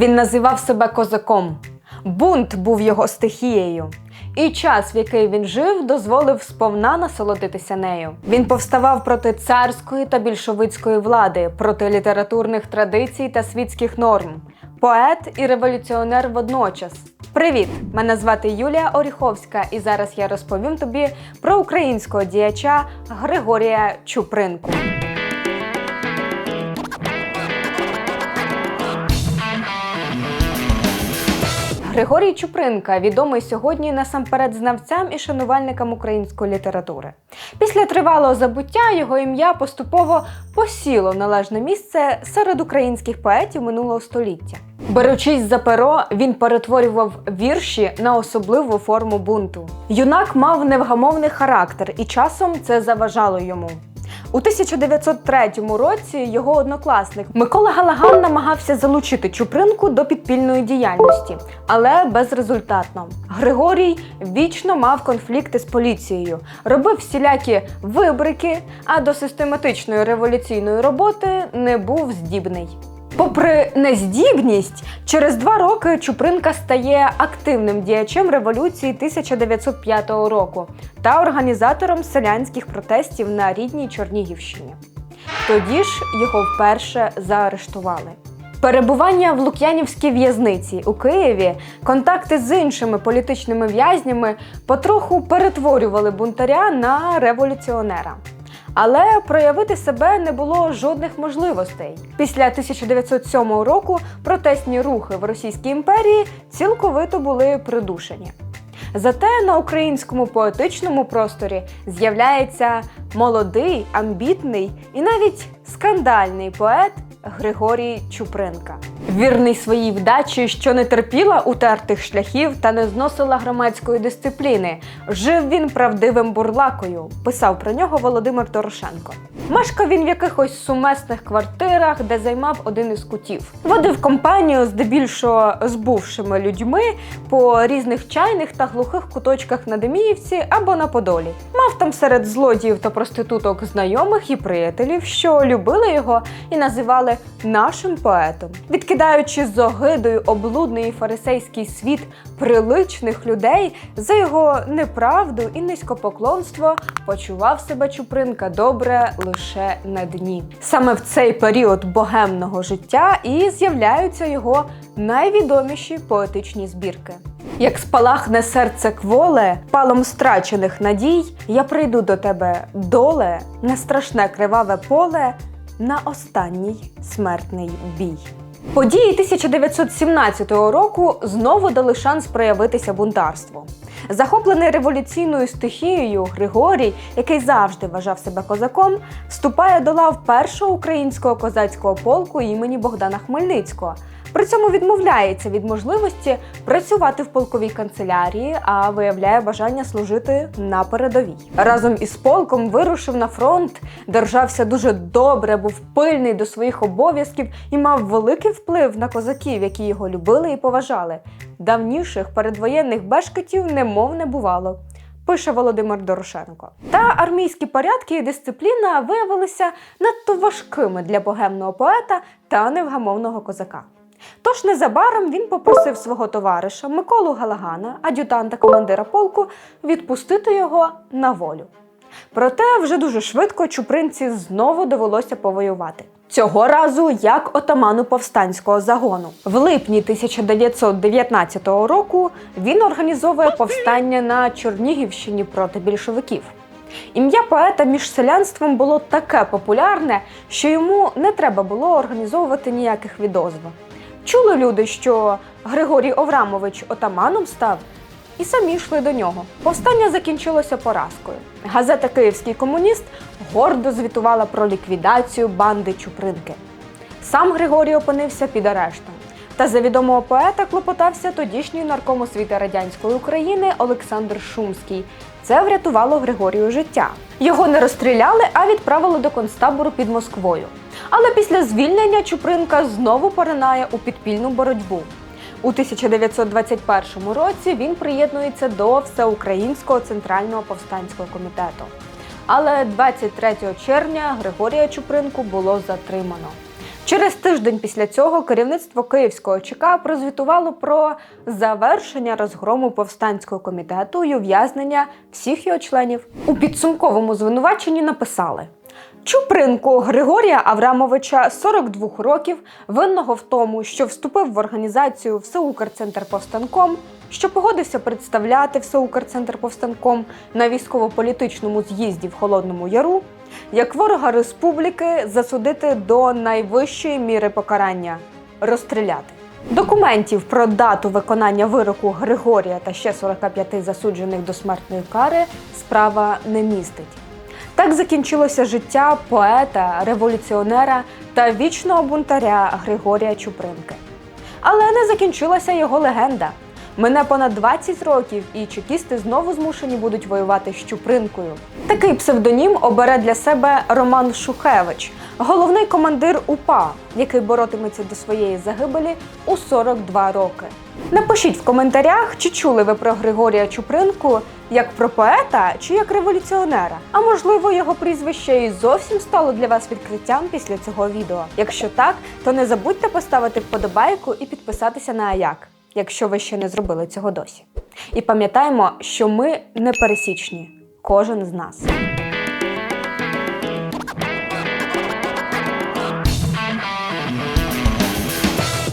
Він називав себе козаком. Бунт був його стихією. І час, в який він жив, дозволив сповна насолодитися нею. Він повставав проти царської та більшовицької влади, проти літературних традицій та світських норм. Поет і революціонер водночас. Привіт! Мене звати Юлія Оріховська, і зараз я розповім тобі про українського діяча Григорія Чупринку. Григорій Чупринка відомий сьогодні насамперед знавцям і шанувальникам української літератури. Після тривалого забуття його ім'я поступово посіло належне місце серед українських поетів минулого століття. Беручись за перо, він перетворював вірші на особливу форму бунту. Юнак мав невгамовний характер, і часом це заважало йому. У 1903 році його однокласник Микола Галаган намагався залучити Чупринку до підпільної діяльності, але безрезультатно. Григорій вічно мав конфлікти з поліцією, робив всілякі вибрики, а до систематичної революційної роботи не був здібний. Попри нездібність, через два роки Чупринка стає активним діячем революції 1905 року та організатором селянських протестів на рідній Чернігівщині. Тоді ж його вперше заарештували. Перебування в Лук'янівській в'язниці у Києві, контакти з іншими політичними в'язнями потроху перетворювали бунтаря на революціонера. Але проявити себе не було жодних можливостей. Після 1907 року протестні рухи в Російській імперії цілковито були придушені. Зате на українському поетичному просторі з'являється молодий, амбітний і навіть скандальний поет Григорій Чупринка. Вірний своїй вдачі, що не терпіла утертих шляхів та не зносила громадської дисципліни. Жив він правдивим бурлакою, писав про нього Володимир Дорошенко. Мешкав він в якихось сумесних квартирах, де займав один із кутів. Водив компанію здебільшого з бувшими людьми по різних чайних та глухих куточках на Деміївці або на Подолі. Мав там серед злодіїв та проституток знайомих і приятелів, що любили його і називали нашим поетом. Відкидаючи з огидою облудний фарисейський світ приличних людей за його неправду і низькопоклонство, почував себе Чупринка добре лише на дні. Саме в цей період богемного життя і з'являються його найвідоміші поетичні збірки. Як спалахне серце кволе, палом страчених надій, я прийду до тебе доле, не страшне криваве поле, на останній смертний бій. Події 1917 року знову дали шанс проявитися бунтарству. Захоплений революційною стихією, Григорій, який завжди вважав себе козаком, вступає до лав першого українського козацького полку імені Богдана Хмельницького. При цьому відмовляється від можливості працювати в полковій канцелярії, а виявляє бажання служити на передовій. Разом із полком вирушив на фронт, держався дуже добре, був пильний до своїх обов'язків і мав великий вплив на козаків, які його любили і поважали. Давніших передвоєнних бешкетів немов не бувало. Пише Володимир Дорошенко. Та армійські порядки і дисципліна виявилися надто важкими для богемного поета та невгамовного козака. Тож незабаром він попросив свого товариша Миколу Галагана, ад'ютанта командира полку, відпустити його на волю. Проте вже дуже швидко Чупринці знову довелося повоювати. Цього разу як отаману повстанського загону. В липні 1919 року він організовує повстання на Чернігівщині проти більшовиків. Ім'я поета між селянством було таке популярне, що йому не треба було організовувати ніяких відозв. Чули люди, що Григорій Оврамович отаманом став, і самі йшли до нього. Повстання закінчилося поразкою. Газета Київський комуніст гордо звітувала про ліквідацію банди Чупринки. Сам Григорій опинився під арештом. Та за відомого поета клопотався тодішній нарком освіти радянської України Олександр Шумський. Це врятувало Григорію життя. Його не розстріляли, а відправили до концтабору під Москвою. Але після звільнення Чупринка знову поринає у підпільну боротьбу. У 1921 році він приєднується до Всеукраїнського центрального повстанського комітету. Але 23 червня Григорія Чупринку було затримано. Через тиждень після цього керівництво Київського ЧК прозвітувало про завершення розгрому повстанського комітету і ув'язнення всіх його членів. У підсумковому звинуваченні написали. Чупринку Григорія Аврамовича 42 років, винного в тому, що вступив в організацію Всеукрцентр Повстанком, що погодився представляти Всеукрцентр Повстанком на військово-політичному з'їзді в Холодному Яру, як ворога республіки засудити до найвищої міри покарання розстріляти. Документів про дату виконання вироку Григорія та ще 45 засуджених до смертної кари справа не містить. Так закінчилося життя поета, революціонера та вічного бунтаря Григорія Чупринки. Але не закінчилася його легенда. Мине понад 20 років, і чекісти знову змушені будуть воювати з Чупринкою. Такий псевдонім обере для себе Роман Шухевич, головний командир УПА, який боротиметься до своєї загибелі у 42 роки. Напишіть в коментарях, чи чули ви про Григорія Чупринку як про поета чи як революціонера. А можливо, його прізвище і зовсім стало для вас відкриттям після цього відео. Якщо так, то не забудьте поставити вподобайку і підписатися на Аяк, якщо ви ще не зробили цього досі. І пам'ятаємо, що ми не пересічні, кожен з нас.